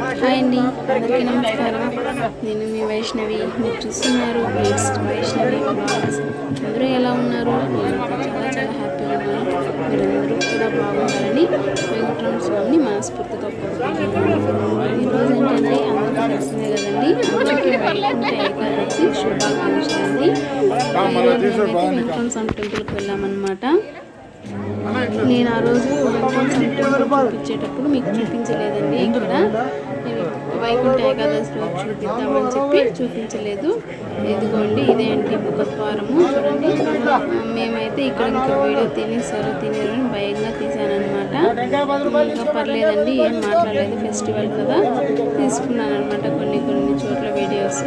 Hi అండి. అందరికీ నమస్కారం. నేను మీ వైష్ణవి. మీరు చూస్తున్నారు మీట్స్ వైష్ణవి బ్లాగ్స్ అందరూ ఎలా ఉన్నారు? నేను చాలా చాలా హ్యాపీగా ఉన్నాను. మీరందరూ కూడా బాగుండాలని వెంకటరమణ స్వామిని మనస్ఫూర్తిగా కోరుకుంటున్నాను. ఈరోజు ఏంటంటే అందరికీ తెలిసిందే కదండి. అందరికీ వైకుంఠ ఏకాదశి శుభాకాంక్షలు అండి వెంకటరమణ స్వామి టెంపుల్కి వెళ్ళామన్నమాట. నేను ఆ రోజు వెంకటరమణ స్వామి టెంపుల్ చూపించేటప్పుడు మీకు చూపించలేదండి. ఇక్కడ వైకుంఠ ఏకాదశి రోజు చూపిద్దామని చెప్పి చూపించలేదు. ఇదిగోండి ఇదే అండి ముఖద్వారము? చూడండి. మేమైతే ఇక్కడ ఇంకా వీడియో తినేసారు తినేరు అని భయంగా తీశానమాట ఇంకా పర్లేదండి ఏం మాట్లాడలేదు. ఫెస్టివల్ కదా. తీసుకున్నాను అనమాట కొన్ని కొన్ని చోట్ల వీడియోస్.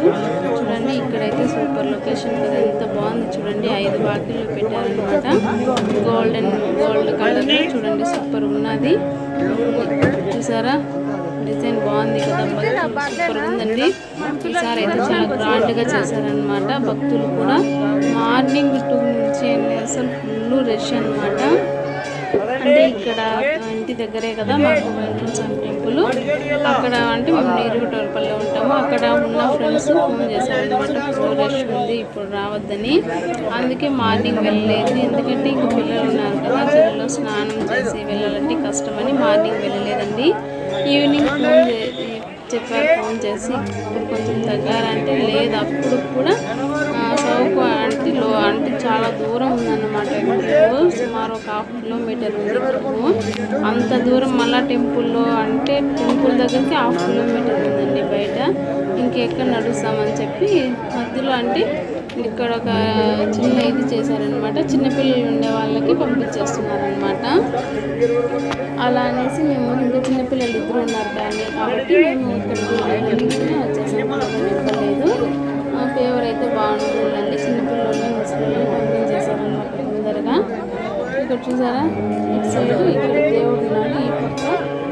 చూడండి ఇక్కడైతే సూపర్ లొకేషన్ కదా ఎంత బాగుంది చూడండి. ఐదు బాటిల్లో పెట్టారనమాట గోల్డెన్ గోల్డ్ కలర్. చూడండి సూపర్ ఉన్నది. చూసారా? డిజైన్ బాగుంది కదా సూపర్ ఉందండి. ఈసారి అయితే చాలా గ్రాండ్గా చేశారనమాట భక్తులు కూడా. మార్నింగ్ టూ నుంచి అసలు ఫుల్ రష్ అన్నమాట. అంటే ఇక్కడ ఇంటి దగ్గరే కదా మాకు వెంకటేశ్వర టెంపుల్. అక్కడ అంటే మేము నీరుగుటోరపల్లి ఉంటాము. అక్కడ ఉన్న ఫ్రెండ్స్ ఫోన్ చేశారు. అనమాట ఫుల్ రష్ ఉంది ఇప్పుడు రావద్దని. అందుకే మార్నింగ్ వెళ్ళలేదు. ఎందుకంటే ఇంక పిల్లలు ఉన్నారు కదా చెరువులో స్నానం చేసి వెళ్ళాలంటే కష్టమని మార్నింగ్ వెళ్ళలేదండి. ఈవినింగ్ ఫోన్ చెప్పారు ఫోన్ చేసి ఇప్పుడు కొంచెం తగ్గారంటే లేదు అప్పుడు కూడా ఆ, అంటిలో అంటే లో అంటే చాలా దూరం ఉందన్నమాట టెంపుల్. సుమారు ఒక హాఫ్ కిలోమీటర్ ఉంది ఇక్కడకు. అంత దూరం మళ్ళా టెంపుల్లో అంటే టెంపుల్ దగ్గరికి హాఫ్ కిలోమీటర్ ఉందండి బయట. ఇంకెక్కడ నడుస్తామని చెప్పి మధ్యలో అంటే ఇక్కడ ఒక చిన్న ఇది చేశారనమాట చిన్నపిల్లలు ఉండే వాళ్ళకి పంపించేస్తున్నారనమాట అలా అనేసి మేము ఇంకా చిన్నపిల్లలు ఇద్దరు ఉన్నారు కానీ కాబట్టి మేము ఇక్కడ వచ్చేసాము ఇవ్వలేదు ఫ్లేవర్ అయితే బాగుంటుందండి చిన్నపిల్లల్ని ముసలిని పంపించేశారనమాట తొందరగా. ఇక్కడ చూసారా ఇటు సైడ్ ఇక్కడ దేవుడు ఉన్నాడు ఈ పక్క.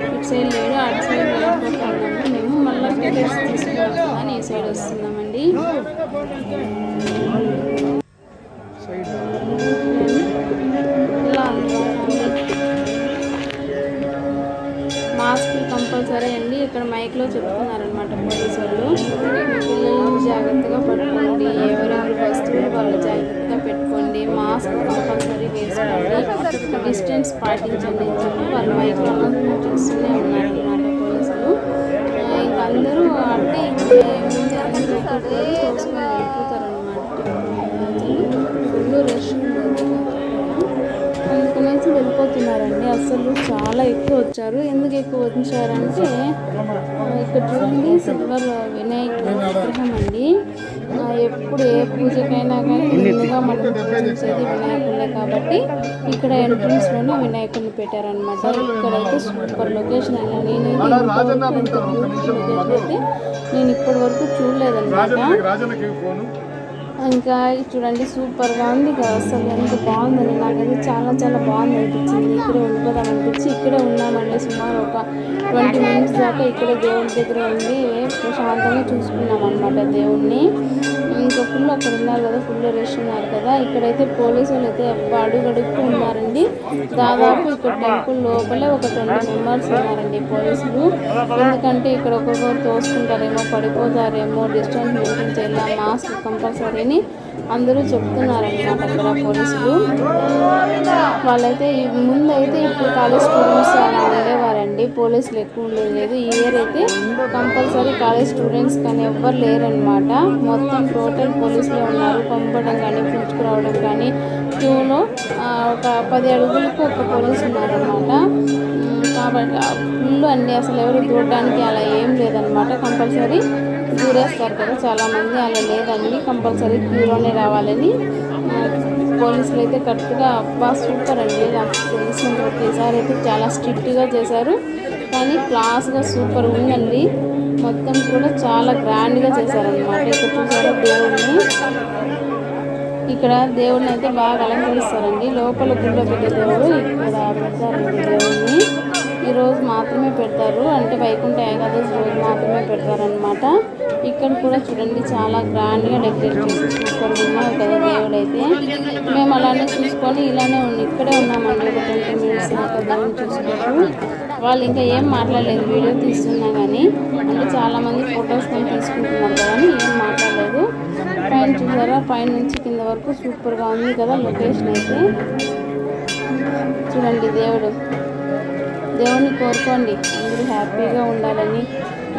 ఇటు సైడ్ లేడు అటు సైడ్ వెళ్ళిపోతున్నాము మేము మళ్ళీ టికెట్స్ అని ఈ సైడ్ వస్తున్నామండి. కంపల్సరీ అండి ఇక్కడ మైక్లో చెప్తున్నారనమాట పోలీసు వాళ్ళు. పిల్లలను జాగ్రత్తగా పట్టుకోండి ఎవరెవరి వస్తువులు వాళ్ళు జాగ్రత్తగా పెట్టుకోండి మాస్క్ కంపల్సరీ వేసుకోండి డిస్టెన్స్ పాటించండి అని చెప్పి వాళ్ళు మైక్లో అనౌన్స్మెంట్ చేస్తూనే ఉన్నారనమాట పోలీసులు ఇంకా అందరూ అంటే ఇక్కడ వెళ్ళిపోతున్నారండి. అసలు చాలా ఎక్కువ వచ్చారు. ఎందుకు ఎక్కువ వచ్చారంటే ఇక్కడ చూడండి సిల్వర్ వినాయక విగ్రహం అండి. ఎప్పుడు ఏ పూజకైనా కానీ ముందుగా మనం పూజించేది వినాయకుడే కాబట్టి ఇక్కడ ఎంట్రన్స్లోనే వినాయకుడిని పెట్టారనమాట ఇక్కడైతే సూపర్ లొకేషన్ అండి. నేను లొకేషన్ అయితే నేను ఇప్పటి వరకు చూడలేదన్నమాట. ఇంకా చూడండి సూపర్గా ఉంది అసలు ఎంత బాగుందని నాకైతే చాలా చాలా బాగుంది అనిపించింది. ఇక్కడే ఉండిపోదాం అనిపించి ఇక్కడే ఉన్నామండి. సుమారు ఒక ట్వంటీ మినిట్స్ దాకా ఇక్కడే దేవుడి దగ్గర ఉండి ప్రశాంతంగా చూసుకున్నాం అనమాట దేవుణ్ణి. ఇంకా ఫుల్ అక్కడ ఉన్నారు కదా ఫుల్ రష్ ఉన్నారు కదా. ఇక్కడైతే పోలీసు వాళ్ళు అయితే అడుగడుగుతూ ఉన్నారండి. దాదాపు ఇక్కడ టెంపుల్ లోపలే ఒక ట్వంటీ మెంబర్స్ ఉన్నారండి పోలీసులు. ఎందుకంటే ఇక్కడ ఒక్కొక్కరు తోసుకుంటారేమో పడిపోతారేమో డిస్టెన్స్ మెయింటైన్ చేయాలి మాస్క్ కంపల్సరీ అని అందరూ చెప్తున్నారనమాట అక్కడ పోలీసులు. వాళ్ళైతే ముందైతే ఇప్పుడు కాలేజ్ స్టూడెంట్స్ అలా ఉండేవారండి. పోలీసులు ఎక్కువ ఉండేది. లేదు ఈ ఇయర్ అయితే కంపల్సరీ కాలేజ్ స్టూడెంట్స్ కానీ ఎవ్వరు లేరనమాట మొత్తం టోటల్ పోలీసులే ఉన్నారు. పంపడం కానీ పిలుచుకురావడం కానీ క్యూలో ఒక పది అడుగులకు ఒక పోలీసు ఉన్నారనమాట కాబట్టి ఫుల్ అండి అసలు ఎవరు చూడడానికి అలా ఏం లేదనమాట కంపల్సరీ దూరేస్తారు కదా చాలామంది. అలా లేదండి కంపల్సరీ క్యూలోనే రావాలని పోలీసులు అయితే కరెక్ట్గా అబ్బా సూపర్ అండి. నాకు తెలిసింది ఒకేసారి అయితే చాలా స్ట్రిక్ట్గా చేశారు. కానీ క్లాస్గా సూపర్ ఉందండి. మొత్తం కూడా చాలా గ్రాండ్గా చేశారనమాట ఇక్కడ చూసారా దేవుడిని ఇక్కడ దేవుడిని అయితే బాగా అలంకరిస్తారండి. లోపల గుళ్ళో పెట్టే దేవుడు ఇక్కడ పెడతారండి దేవుడిని ఈ రోజు మాత్రమే పెడతారు. అంటే వైకుంఠ ఏకాదశి రోజు మాత్రమే పెడతారనమాట ఇక్కడ కూడా చూడండి చాలా గ్రాండ్గా డెకరేట్ చేసి సూపర్ ఉన్నాయి కదా దేవుడు అయితే మేము అలానే చూసుకొని ఇలానే ఉన్నాం ఇక్కడే ఉన్నామండి ఒక ట్వంటీ మినిట్స్ దాకా దేవుని వాళ్ళు ఇంకా ఏం మాట్లాడలేదు వీడియో తీస్తున్నా కానీ ఫొటోస్ కానీ తీసుకుంటున్నారు కదా అని ఏం మాట్లాడలేదు. పైన చూసారా? పైన నుంచి కింద వరకు సూపర్గా ఉంది కదా లొకేషన్ అయితే. చూడండి దేవుడు. దేవుని కోరుకోండి. అందరూ హ్యాపీగా ఉండాలని.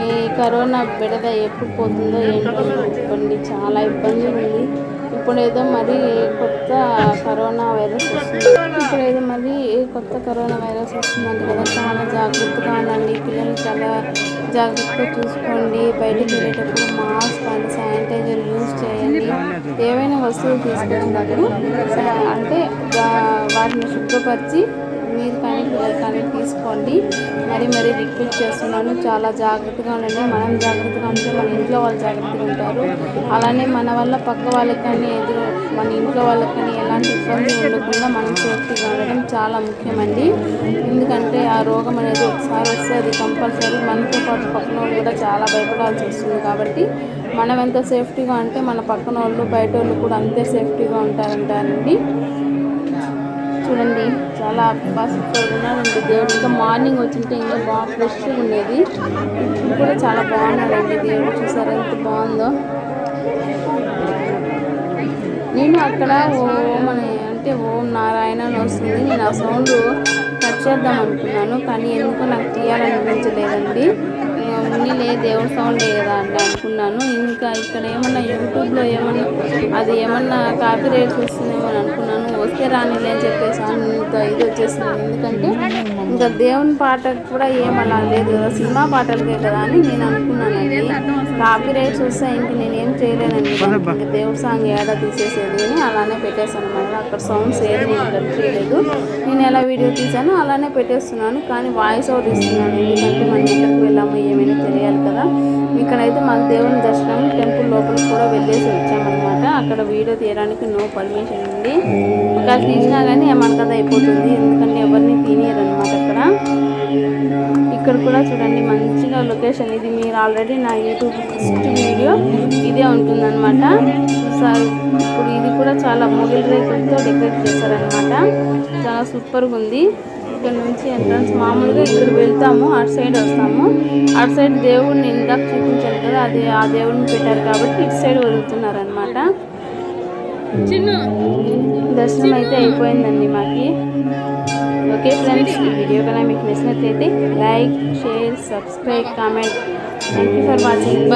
ఈ కరోనా బిడద ఎప్పుడు పోతుందో ఏంటో చెప్పండి. చాలా ఇబ్బంది ఉంది. ఇప్పుడు ఏదో మరి కొత్త కరోనా వైరస్ వస్తుంది. ఇప్పుడు ఏదో మరి కొత్త కరోనా వైరస్ వస్తుందంట కదా. చాలా జాగ్రత్తగా ఉండండి. పిల్లలు చాలా జాగ్రత్తగా చూసుకోండి. బయటకు వెళ్ళేటప్పుడు మాస్క్ అండ్ శానిటైజర్ యూజ్ చేయండి. ఏవైనా వస్తువులు తీసుకున్నప్పుడు అంటే వాటిని శుభ్రపరిచి మీరు కానీ పిల్లలు కానీ తీసుకోండి. మరి మరి రిక్వెస్ట్ చేస్తున్నాను. చాలా జాగ్రత్తగా ఉండండి. మనం జాగ్రత్తగా ఉంటే మన ఇంట్లో వాళ్ళు జాగ్రత్తగా ఉంటారు. అలానే మన వల్ల పక్క వాళ్ళకి కానీ ఎదురు మన ఇంట్లో వాళ్ళకి కానీ ఎలాంటి ఇబ్బంది ఉండకుండా మనం సేఫ్టీగా ఉండడం చాలా ముఖ్యమండి. ఎందుకంటే ఆ రోగం అనేది ఒకసారి వస్తే అది కంపల్సరీ మనతో పాటు పక్కన వాళ్ళు కూడా చాలా భయపడాల్సి వస్తుంది కాబట్టి మనం ఎంత సేఫ్టీగా అంటే మన పక్కన వాళ్ళు బయట వాళ్ళు కూడా అంతే సేఫ్టీగా ఉంటారంటారండి. చూడండి. చాలా బాగా ఉంది. ఉన్నాడండి దేవుడు ఇంకా మార్నింగ్ వచ్చింటే ఇంకా బాగా ఫ్రెష్గా ఉండేది. ఇప్పుడు కూడా చాలా బాగున్నాడండి దేవుడు. చూసారా ఎంత బాగుందో? నేను అక్కడ ఓం అని అంటే ఓం నారాయణ అని వస్తుంది. నేను ఆ సౌండ్ కట్ చేద్దాం అనుకున్నాను కానీ ఎందుకో నాకు తీయాలనిపించలేదండి. ఉన్నిలే దేవుడి సౌండే కదా అని అనుకున్నాను. ఇంకా ఇక్కడ ఏమన్నా యూట్యూబ్లో ఏమన్నా అది ఏమన్నా కాపీ రేట్స్ వస్తుందేమో అని అనుకున్నాను. వస్తే రానిలే అని చెప్పేసి అంత ఇది వచ్చేసింది. ఎందుకంటే ఇంకా దేవుని పాటకు కూడా ఏమలా లేదు కదా సినిమా పాటలకే కదా అని నేను అనుకున్నానండి కాపీ రేట్స్ వస్తే ఇంక నేనేం చేయలేనండి ఇంకా దేవుడి సాంగ్ ఏడా తీసేసేది అని అలానే పెట్టేశాను అనమాట. అక్కడ సౌండ్స్ ఏది నేను చేయలేదు. నేను ఎలా వీడియో తీసానో అలానే పెట్టేస్తున్నాను. కానీ వాయిస్ అవుట్ ఇస్తున్నాను. ఎందుకంటే మనం ఎక్కడికి వెళ్ళాము ఏమైనా తెలియాలి కదా. ఇక్కడైతే మాకు దేవుని దర్శనం టెంపుల్ లోపల కూడా వెళ్ళేసి వచ్చామన్నమాట. అక్కడ వీడియో తీయడానికి నో పర్మిషన్ ఉంది. ఒకవేళ తీసినా కానీ ఏమనకదా అయిపోతుంది. ఎందుకంటే ఎవరిని తీనియరు అనమాట అక్కడ. ఇక్కడ కూడా చూడండి మంచిగా లొకేషన్. ఇది మీరు ఆల్రెడీ నా యూట్యూబ్ ఫస్ట్ వీడియో. ఇదే ఉంటుందన్నమాట. సార్ ఇప్పుడు ఇది కూడా చాలా మొగిల్ రేకులతో డెకరేట్ చేశారనమాట చాలా సూపర్గా ఉంది. ఇక్కడ నుంచి ఎంట్రన్స్ మామూలుగా ఇక్కడ వెళ్తాము. అటు సైడ్ వస్తాము. అటు సైడ్ దేవుడిని ఇందాక చూపించారు కదా అది ఆ దేవుడిని పెట్టారు కాబట్టి ఇటు సైడ్ వదులుతున్నారనమాట దర్శనం అయితే అయిపోయిందండి మాకి. ఓకే ఫ్రెండ్స్ ఈ వీడియో కనుక మీకు నచ్చినట్లయితే like share subscribe comment. Thank you for watching